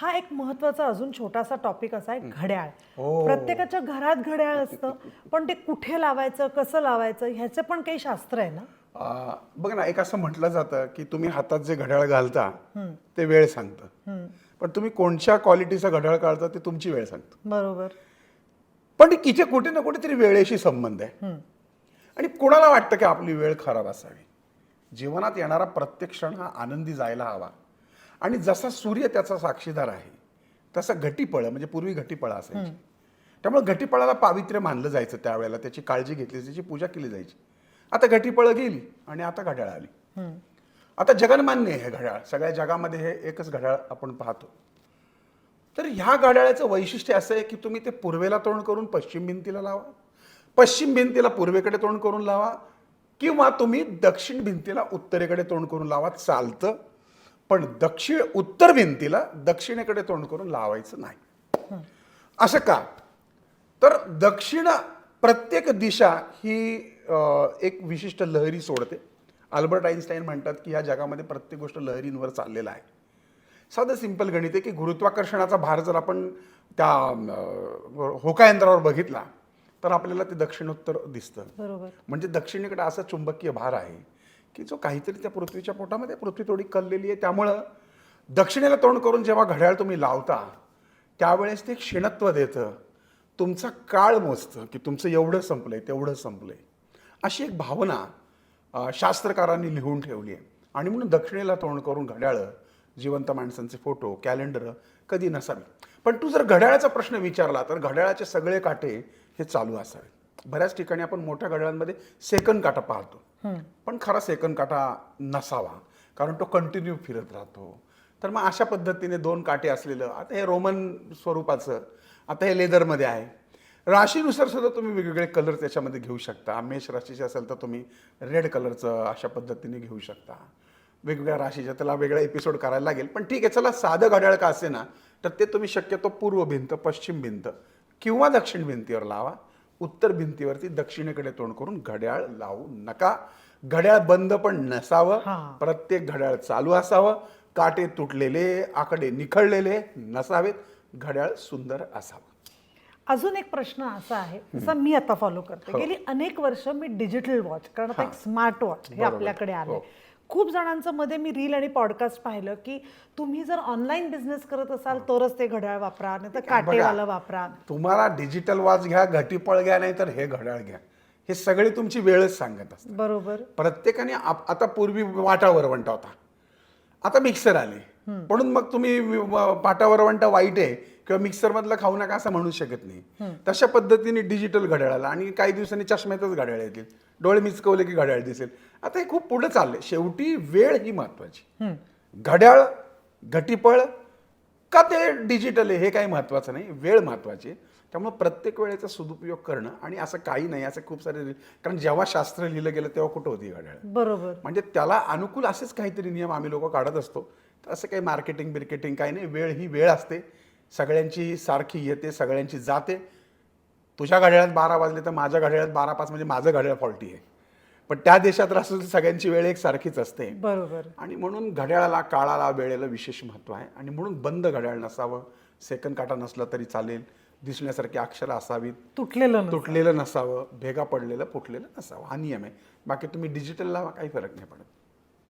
हा एक महत्त्वाचा अजून छोटासा टॉपिक असा आहे घड्याळ. हो. प्रत्येकाच्या घरात घड्याळ असतं पण ते कुठे लावायचं कसं लावायचं ह्याचं पण काही शास्त्र आहे ना? बघ ना एक असं म्हटलं जातं की तुम्ही हातात जे घड्याळ घालता ते वेळ सांगतं. पण तुम्ही कोणत्या क्वालिटीचं घड्याळ काढता ते तुमची वेळ सांगतं. बरोबर. पण तिथे कुठे ना कुठेतरी वेळेशी संबंध आहे. आणि कोणाला वाटतं की आपली वेळ खराब असावी? जीवनात येणारा प्रत्येक क्षण हा आनंदी जायला हवा. आणि जसा सूर्य त्याचा साक्षीदार आहे तसा घटीपळ म्हणजे पूर्वी घटीपळ असायची. त्यामुळे घटीपळाला पावित्र्य मानलं जायचं त्यावेळेला. त्याची काळजी घेतली त्याची पूजा केली जायची. आता घटीपळं गेली आणि आता घड्याळ आली. आता जगन्मान्य आहे हे घड्याळ. सगळ्या जगामध्ये हे एकच घड्याळ आपण पाहतो. तर ह्या घड्याळाचं वैशिष्ट्य असं आहे की तुम्ही ते पूर्वेला तोंड करून पश्चिम भिंतीला लावा. पश्चिम भिंतीला पूर्वेकडे तोंड करून लावा. किंवा तुम्ही दक्षिण भिंतीला उत्तरेकडे तोंड करून लावा. चालतं पण दक्षिण उत्तर भिंतीला दक्षिणेकडे तोंड करून लावायचं नाही. असं का? तर दक्षिण प्रत्येक दिशा ही एक विशिष्ट लहरी सोडते. अल्बर्ट आईन्स्टाईन म्हणतात की ह्या जगामध्ये प्रत्येक गोष्ट लहरींवर चाललेला आहे. साधं सिंपल गणित आहे की गुरुत्वाकर्षणाचा भार जर आपण त्या होकायंत्रावर बघितला तर आपल्याला ते दक्षिणोत्तर दिसतं. बरोबर. म्हणजे दक्षिणेकडे असा चुंबकीय भार आहे. की जो काहीतरी त्या पृथ्वीच्या पोटामध्ये पृथ्वी थोडी कललेली आहे. त्यामुळं दक्षिणेला तोंड करून जेव्हा घड्याळ तुम्ही लावता त्यावेळेस ते क्षीणत्व देतं. तुमचा काळ मोजतं की तुमचं एवढं संपलं आहे तेवढं संपलं आहे अशी एक भावना शास्त्रकारांनी लिहून ठेवली आहे. आणि म्हणून दक्षिणेला तोंड करून घड्याळं जिवंत माणसांचे फोटो कॅलेंडर कधी नसावी. पण तू जर घड्याळाचा प्रश्न विचारला तर घड्याळाचे सगळे काटे हे चालू असावे. बऱ्याच ठिकाणी आपण मोठ्या घड्याळांमध्ये सेकंद काटा पाहतो. पण खरा सेकंद काटा नसावा कारण तो कंटिन्यू फिरत राहतो. तर मग अशा पद्धतीने दोन काटे असलेलं आता हे रोमन स्वरूपाचं आता हे लेदरमध्ये आहे. राशीनुसार सुद्धा तुम्ही वेगवेगळे कलर त्याच्यामध्ये घेऊ शकता. मेष राशीचे असेल तर तुम्ही रेड कलरचं अशा पद्धतीने घेऊ शकता. वेगवेगळ्या राशीच्या त्याला वेगळा एपिसोड करायला लागेल. पण ठीक आहे चला साधं घड्याळ का असे ना तर ते तुम्ही शक्यतो पूर्व भिंत पश्चिम भिंत किंवा दक्षिण भिंतीवर लावा. उत्तर भिंतीवरती दक्षिणेकडे तोंड करून घड्याळ लावू नका. घड्याळ बंद पण नसावं. हां. प्रत्येक घड्याळ चालू असावं. काटे तुटलेले आकडे निखळलेले नसावेत. घड्याळ सुंदर असावं. अजून एक प्रश्न असा आहे जसा मी आता फॉलो हो. करते गेली अनेक वर्ष मी डिजिटल वॉच कारण आता एक स्मार्ट वॉच हे. आपल्याकडे आलंय. हो. खूप जणांचं मध्ये मी रील आणि पॉडकास्ट पाहिलं की तुम्ही जर ऑनलाईन बिझनेस करत असाल तरच ते घड्याळ वापरा नाही तर काटेवाला वापरा. तुम्हाला डिजिटल वॉच घ्या घटीपळ घ्या नाही तर हे घड्याळ घ्या. हे सगळे तुमची वेळच सांगत असतात. बरोबर. प्रत्येकाने आता पूर्वी वंटा होता. आता मिक्सर आले. म्हणून मग तुम्ही वंटा वाईट आहे. किंवा मिक्सर मधलं खाऊ नका असं म्हणू शकत नाही. तशा पद्धतीने डिजिटल घड्याळ आला आणि काही दिवसांनी चष्म्यातच घड्याळ येतील. डोळे मिचकवले की घड्याळ दिसेल. आता हे खूप पुढे चाललंय. शेवटी वेळ ही महत्वाची घड्याळ घटीपळ का ते डिजिटल आहे हे काही महत्वाचं नाही. वेळ महत्वाची त्यामुळे प्रत्येक वेळेचा सदुपयोग करणं आणि असं काही नाही असं खूप सारे कारण जेव्हा शास्त्र लिहिलं गेलं तेव्हा कुठं होती घड्याळ? बरोबर. म्हणजे त्याला अनुकूल असेच काहीतरी नियम आम्ही लोक काढत असतो. तर असं काही मार्केटिंग बिर्केटिंग काही नाही. वेळ ही वेळ असते. सगळ्यांची सारखी येते सगळ्यांची जाते. तुझ्या घड्याळात बारा वाजले तर माझ्या घड्याळात बारा पाच म्हणजे माझं घड्याळ फॉल्टी आहे. पण त्या देशात असं सगळ्यांची वेळ एक सारखीच असते. बरोबर. आणि म्हणून घड्याळाला काळाला वेळेला विशेष महत्त्व आहे. आणि म्हणून बंद घड्याळ नसावं. सेकंद काटा नसला तरी चालेल. दिसण्यासारखी अक्षरं असावीत. तुटलेलं. तुटलेलं नसावं. भेगा पडलेलं फुटलेलं नसावं. हा नियम आहे. बाकी तुम्ही डिजिटल लावा काही फरक नाही पडत.